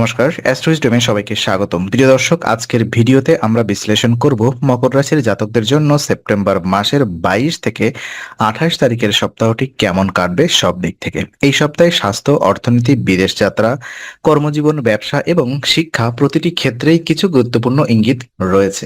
নমস্কার অ্যাস্ট্রোইজডমে সবাইকে স্বাগতম। প্রিয় দর্শক, আজকের ভিডিওতে আমরা বিশ্লেষণ করব মকর রাশির জাতকদের জন্য সেপ্টেম্বর মাসের বাইশ থেকে আঠাশ তারিখের সপ্তাহটি কেমন কাটবে সব দিক থেকে। এই সপ্তাহে স্বাস্থ্য, অর্থনীতি, বিদেশ যাত্রা, কর্মজীবন, ব্যবসা এবং শিক্ষা প্রতিটি ক্ষেত্রেই কিছু গুরুত্বপূর্ণ ইঙ্গিত রয়েছে।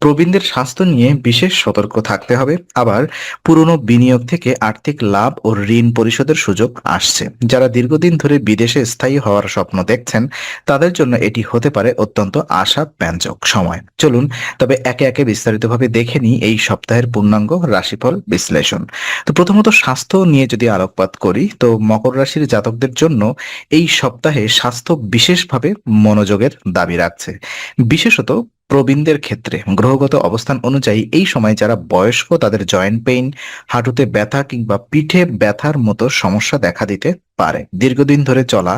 প্রবীণদের স্বাস্থ্য নিয়ে বিশেষ সতর্ক থাকতে হবে। আবার পুরনো বিনিয়োগ থেকে আর্থিক লাভ ও ঋণ পরিশোধের সুযোগ আসছে। যারা দীর্ঘদিন ধরে বিদেশে স্থায়ী হওয়ার স্বপ্ন দেখছেন তাদের জন্য এটি হতে পারে অত্যন্ত আশা ব্যঞ্জক সময়। চলুন, তবে একে একে বিস্তারিতভাবে দেখে নিই এই সপ্তাহের পূর্ণাঙ্গ রাশিফল বিশ্লেষণ। তো প্রথমত স্বাস্থ্য নিয়ে যদি আলোকপাত করি, তো মকর রাশির জাতকদের জন্য এই সপ্তাহে স্বাস্থ্য বিশেষভাবে মনোযোগের দাবি রাখছে। বিশেষত প্রবীণদের ক্ষেত্রে গ্রহগত অবস্থান অনুযায়ী এই সময় যারা বয়স্ক, তাদের জয়েন্ট পেইন হাঁটুতে ব্যথা কিংবা পিঠে ব্যথার মতো সমস্যা দেখা দিতে পারে। দীর্ঘদিন ধরে চলা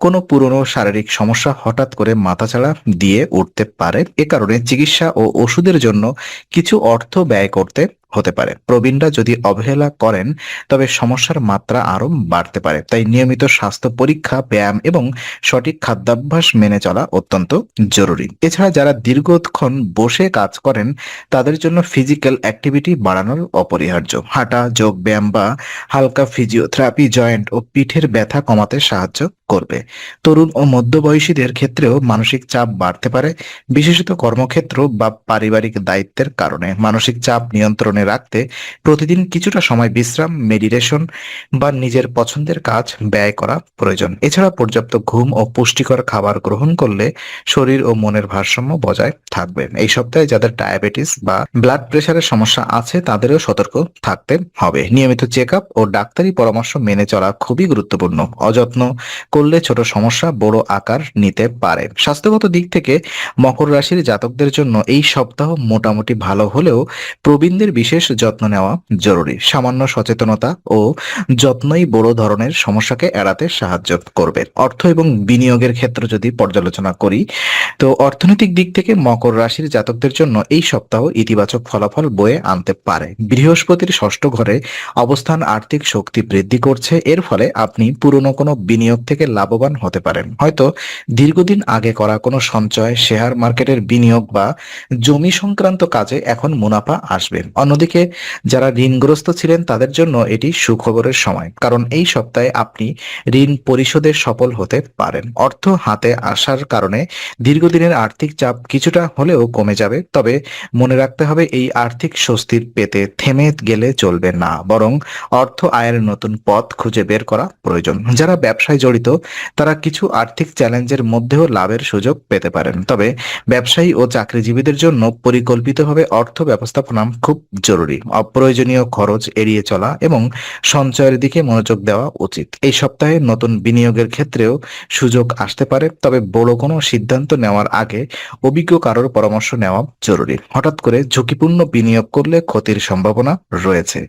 কোনো পুরনো শারীরিক সমস্যা হঠাৎ করে মাথাছাড়া দিয়ে উঠতে পারে। এ কারণে চিকিৎসা ও ওষুধের জন্য কিছু অর্থ ব্যয় করতে হতে পারে। প্রবীণরা যদি অবহেলা করেন, তবে সমস্যার মাত্রা আরও বাড়তে পারে। তাই নিয়মিত স্বাস্থ্য পরীক্ষা, ব্যায়াম এবং সঠিক খাদ্যাভ্যাস মেনে চলা অত্যন্ত জরুরি। এছাড়া যারা দীর্ঘক্ষণ বসে কাজ করেন, তাদের জন্য ফিজিক্যাল অ্যাক্টিভিটি বাড়ানোর অপরিহার্য। হাঁটা, যোগ ব্যায়াম বা হালকা ফিজিওথেরাপি, জয়েন্ট ও পিঠের ব্যথা কমাতে সাহায্য করবে। তরুণ ও মধ্যবয়সীদের ক্ষেত্রেও মানসিক চাপ বাড়তে পারে, বিশেষত কর্মক্ষেত্র বা পারিবারিক দায়িত্বের কারণে। মানসিক চাপ নিয়ন্ত্রণে রাখতে প্রতিদিন কিছুটা সময় বিশ্রাম, মেডিটেশন বা নিজের পছন্দের কাজ ব্যয় করা প্রয়োজন। এছাড়া পর্যাপ্ত ঘুম ও পুষ্টিকর খাবার গ্রহণ করলে শরীর ও মনের ভারসাম্য বজায় থাকবে। এই সপ্তাহে যাদের ডায়াবেটিস বা ব্লাড প্রেশারের সমস্যা আছে, তাদেরও সতর্ক থাকতে হবে। নিয়মিত চেক আপ ও ডাক্তারি পরামর্শ মেনে চলা খুবই গুরুত্বপূর্ণ। অযত্ন করলে ছোট সমস্যা বড় আকার নিতে পারে। স্বাস্থ্যগত দিক থেকে মকর রাশির জাতকদের জন্য এই সপ্তাহ মোটামুটি ভালো হলেও প্রবীণদের বিশেষ যত্ন নেওয়া জরুরি। সামান্য সচেতনতা ও যত্নই বড় ধরনের সমস্যাকে এড়াতে সাহায্য করবে। অর্থ এবং বিনিয়োগের ক্ষেত্রে যদি পর্যালোচনা করি, তো অর্থনৈতিক দিক থেকে মকর রাশির জাতকদের জন্য এই সপ্তাহ ইতিবাচক ফলাফল বয়ে আনতে পারে। বৃহস্পতির ষষ্ঠ ঘরে অবস্থান আর্থিক শক্তি বৃদ্ধি করছে। এর ফলে আপনি পুরনো কোনো বিনিয়োগ থেকে লাভবান হতে পারেন। হয়তো দীর্ঘদিন আগে করা কোনো সঞ্চয়, শেয়ার মার্কেটের বিনিয়োগ বা জমি সংক্রান্ত কাজে এখন মুনাফা আসবে। অন্যদিকে, যারা ঋণগ্রস্ত ছিলেন তাদের জন্য এটি সুখবরের সময়, কারণ এই সপ্তাহে আপনি ঋণ পরিশোধে সফল হতে পারেন। অর্থ হাতে আসার কারণে দীর্ঘদিনের আর্থিক চাপ কিছুটা হলেও কমে যাবে, তবে মনে রাখতে হবে এই আর্থিক স্বস্তির পেতে থেমে গেলে চলবে না, বরং অর্থ আয়ের নতুন পথ খুঁজে বের করা প্রয়োজন। যারা ব্যবসায় জড়িত তারা কিছু আর্থিক চ্যালেঞ্জের মধ্যেও লাভের সুযোগ পেতে পারেন। তবে ব্যবসায়ী ও চাকরিজীবীদের জন্য পরিকল্পিতভাবে অর্থ ব্যবস্থাপনা খুব জরুরি। অপ্রয়োজনীয় খরচ এড়িয়ে চলা এবং সঞ্চয়ের দিকে মনোযোগ দেওয়া উচিত। এই সপ্তাহে নতুন বিনিয়োগের ক্ষেত্রেও সুযোগ আসতে পারে, তবে বড় কোনো সিদ্ধান্ত নেওয়ার আগে অভিজ্ঞ কারোর পরামর্শ নেওয়া জরুরি। হঠাৎ করে ঝুঁকিপূর্ণ বিনিয়োগ করলে ক্ষতির সম্ভাবনা রয়েছে।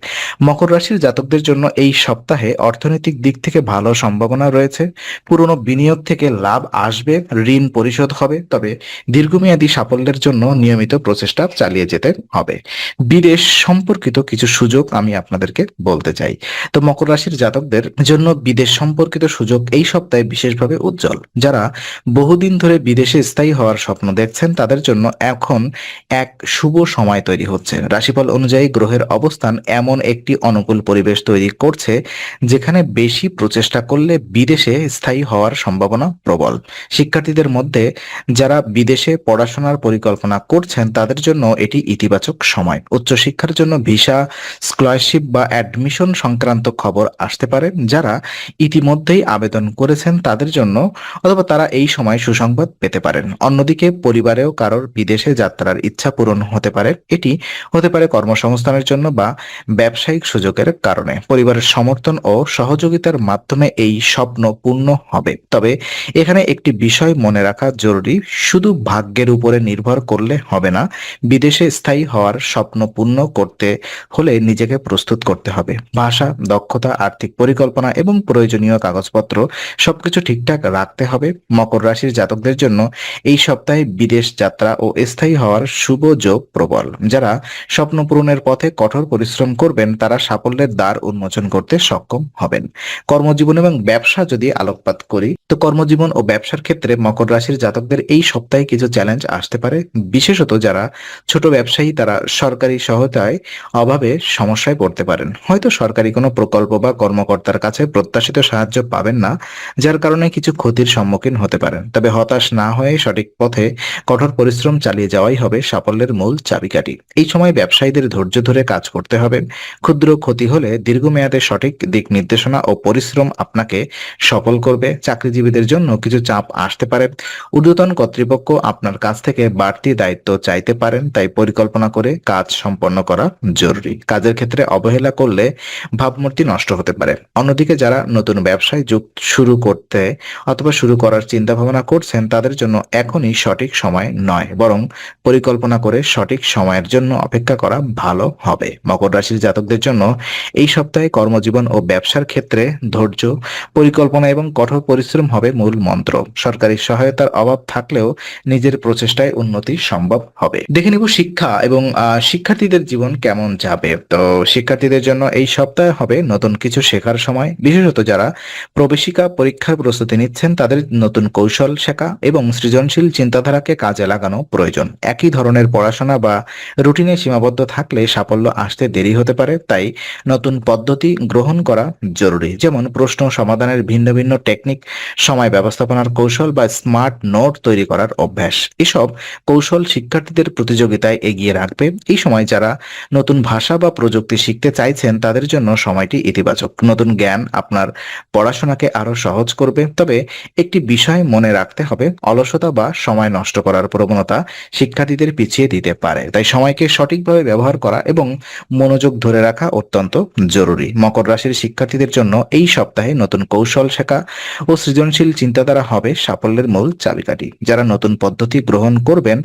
মকর রাশির জাতকদের জন্য এই সপ্তাহে অর্থনৈতিক দিক থেকে ভালো সম্ভাবনা রয়েছে। পুরনো বিনিয়োগ থেকে লাভ আসবে, ঋণ পরিশোধ হবে, তবে দীর্ঘমেয়াদী সাফল্যের জন্য নিয়মিত প্রচেষ্টা চালিয়ে যেতে হবে। বিদেশ সম্পর্কিত কিছু সুযোগ আমি আপনাদেরকে বলতে চাই। তো মকর রাশির জাতকদের জন্য বিদেশ সম্পর্কিত সুযোগ এই সপ্তাহে বিশেষভাবে উজ্জ্বল। যারা বহুদিন ধরে বিদেশে স্থায়ী হওয়ার স্বপ্ন দেখছেন, তাদের জন্য এখন এক শুভ সময় তৈরি হচ্ছে। রাশিফল অনুযায়ী গ্রহের অবস্থান এমন একটি অনুকূল পরিবেশ তৈরি করছে, যেখানে বেশি প্রচেষ্টা করলে বিদেশে স্থায়ী হওয়ার সম্ভাবনা প্রবল। শিক্ষার্থীদের মধ্যে যারা বিদেশে পড়াশোনার পরিকল্পনা করছেন, তাদের জন্য এটি ইতিবাচক সময়। উচ্চশিক্ষার জন্য ভিসা, স্কলারশিপ বা অ্যাডমিশন সংক্রান্ত খবর আসতে পারে। যারা ইতিমধ্যেই আবেদন করেছেন, তাদের জন্য অথবা তারা এই সময় সুসংবাদ পেতে পারেন। অন্যদিকে পরিবারেও কারোর বিদেশে যাত্রার ইচ্ছা পূরণ হতে পারে। এটি হতে পারে কর্মসংস্থানের জন্য বা ব্যবসায়িক সুযোগের কারণে। পরিবারের সমর্থন ও সহযোগিতার মাধ্যমে এই স্বপ্ন পূর্ণ হবে। তবে এখানে একটি বিষয় মনে রাখা জরুরি, শুধু ভাগ্যের উপরে নির্ভর করলে হবে না, বিদেশে স্থায়ী হওয়ার স্বপ্ন পূর্ণ করতে হলে নিজেকে প্রস্তুত করতে হবে। ভাষা, দক্ষতা, আর্থিক পরিকল্পনা এবং প্রয়োজনীয় কাগজপত্র সবকিছু ঠিকঠাক রাখতে হবে। মকর রাশির জাতকদের জন্য এই সপ্তাহে বিদেশ যাত্রা ও স্থায়ী হওয়ার শুভ যোগ প্রবল। যারা স্বপ্ন পূরণের পথে কঠোর পরিশ্রম করবেন, তারা সাফল্যের দ্বার উন্মোচন করতে সক্ষম হবেন। কর্মজীবন এবং ব্যবসা যদি আলোকপাত করি। তো কর্মজীবন ও ব্যবসার ক্ষেত্রে মকর রাশির জাতকদের এই সপ্তাহে কিছু চ্যালেঞ্জ আসতে পারে। বিশেষত যারা ছোট ব্যবসায়ী, তারা সরকারি সহায়তায় অভাবে সমস্যায় পড়তে পারেন। হয়তো সরকারি কোনো প্রকল্প বা কর্মকর্তার কাছে প্রত্যাশিত সাহায্য পাবেন না, যার কারণে কিছু ক্ষতির সম্মুখীন হতে পারেন। তবে হতাশ না হয়ে সঠিক পথে কঠোর পরিশ্রম চালিয়ে যাওয়াই হবে সাফল্যের মূল চাবিকাঠি। এই সময় ব্যবসায়ীদের ধৈর্য ধরে কাজ করতে হবে। ক্ষুদ্র ক্ষতি হলে দীর্ঘমেয়াদে সঠিক দিক নির্দেশনা ও পরিশ্রম আপনাকে সফল করবে চাকরিজীবীদের জন্য কিছু চাপ আসতে পারে। ঊর্ধ্বতন কর্তৃপক্ষ আপনার কাছ থেকে বাড়তি দায়িত্ব চাইতে পারেন, তাই পরিকল্পনা করে কাজ সম্পন্ন করা জরুরি। কাজের ক্ষেত্রে অবহেলা করলে ভাবমূর্তি নষ্ট হতে পারে। অন্যদিকে যারা নতুন ব্যবসায় যুগ শুরু করতে অথবা শুরু করার চিন্তা ভাবনা করছেন, তাদের জন্য এখনই সঠিক সময় নয়, বরং পরিকল্পনা করে সঠিক সময়ের জন্য অপেক্ষা করা ভালো হবে। মকর রাশির জাতকদের জন্য এই সপ্তাহে কর্মজীবন ও ব্যবসার ক্ষেত্রে ধৈর্য, পরিকল্পনা এবং কঠোর পরিশ্রম হবে মূল মন্ত্র। সরকারি সহায়তার অভাব থাকলেও নিজের প্রচেষ্টায় উন্নতি সম্ভব হবে। দেখে নিব শিক্ষা এবং শিক্ষার্থীদের জীবন কেমন যাবে। তো শিক্ষার্থীদের জন্য এই সপ্তাহে হবে নতুন কিছু শেখার সময়। বিশেষত যারা প্রবেশিকা পরীক্ষার প্রস্তুতি নিচ্ছেন, তাদের নতুন কৌশল শেখা এবং সৃজনশীল চিন্তাধারাকে কাজে লাগানো প্রয়োজন। একই ধরনের পড়াশোনা বা রুটিনে সীমাবদ্ধ থাকলে সাফল্য আসতে দেরি হতে পারে। তাই নতুন পদ্ধতি গ্রহণ করা জরুরি। যেমন প্রশ্ন সমাধানের ভিন্ন ভিন্ন টেকনিক সময় ব্যবস্থাপনার কৌশল বা স্মার্ট নোট তৈরি করার অভ্যাস। এসব কৌশল শিক্ষার্থীদের প্রতিযোগিতায় এগিয়ে রাখবে। এই সময় যারা নতুন ভাষা বা প্রযুক্তি শিখতে চাইছেন, তাদের জন্য সময়টি ইতিবাচক। নতুন জ্ঞান আপনার পড়াশোনাকে আরও সহজ করবে। তবে একটি বিষয় মনে রাখতে হবে, অলসতা বা সময় নষ্ট করার প্রবণতা শিক্ষার্থীদের পিছিয়ে দিতে পারে। তাই সময়কে সঠিকভাবে ব্যবহার করা এবং মনোযোগ ধরে রাখা অত্যন্ত জরুরি। মকর রাশির শিক্ষার্থীদের জন্য এই সপ্তাহে নতুন কৌশল শেখা ও সৃজনশীল চিন্তাধারা হবে সাফল্যের মূল চাবিকাঠি। যারা নতুন পদ্ধতি গ্রহণ করবেন,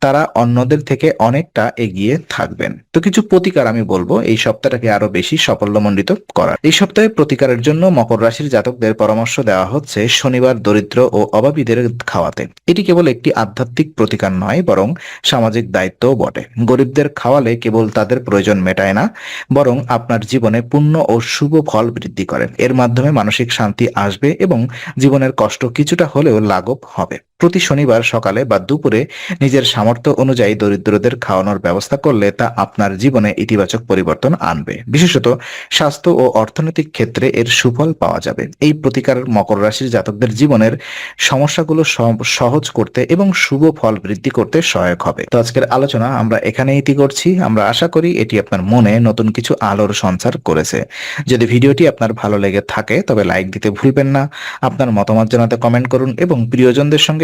তারা অন্যদের থেকে অনেকটা এগিয়ে থাকবেন। তো কিছু প্রতিকার আমি বলব, এই সপ্তাহটাকে আরও বেশি সাফল্যমণ্ডিত করার। এই সপ্তাহে প্রতিকারের জন্য মকর রাশির জাতকদের পরামর্শ দেওয়া হচ্ছে শনিবার দরিদ্র ও অভাবীদের খাওয়াতে। এটি কেবল একটি আধ্যাত্মিক প্রতিকার নয়, বরং সামাজিক দায়িত্বও বটে। গরিবদের খাওয়ালে কেবল তাদের প্রয়োজন মেটায় না, বরং আপনার জীবনে পূর্ণ ও শুভ ফল বৃদ্ধি করে। এর মাধ্যমে মানসিক শান্তি আসবে এবং জীবনের কষ্ট কিছুটা হলেও লাঘব হবে। প্রতি শনিবার সকালে বা দুপুরে নিজের সামর্থ্য অনুযায়ী দরিদ্রদের খাওয়ানোর ব্যবস্থা করলে তা আপনার জীবনে ইতিবাচক পরিবর্তন আনবে। বিশেষত স্বাস্থ্য ও অর্থনৈতিক ক্ষেত্রে এর সুফল পাওয়া যাবে। এই প্রতিকার মকর রাশির জাতকদের জীবনের সমস্যাগুলো সহ- সহজ করতে এবং শুভ ফল বৃদ্ধি করতে সহায়ক হবে। তো আজকের আলোচনা আমরা এখানে ইতি করছি। আমরা আশা করি এটি আপনার মনে নতুন কিছু আলোর সঞ্চার করেছে। যদি ভিডিওটি আপনার ভালো লেগে থাকে তবে লাইক দিতে ভুলবেন না। আপনার মতামত জানাতে কমেন্ট করুন এবং প্রিয়জনদের সঙ্গে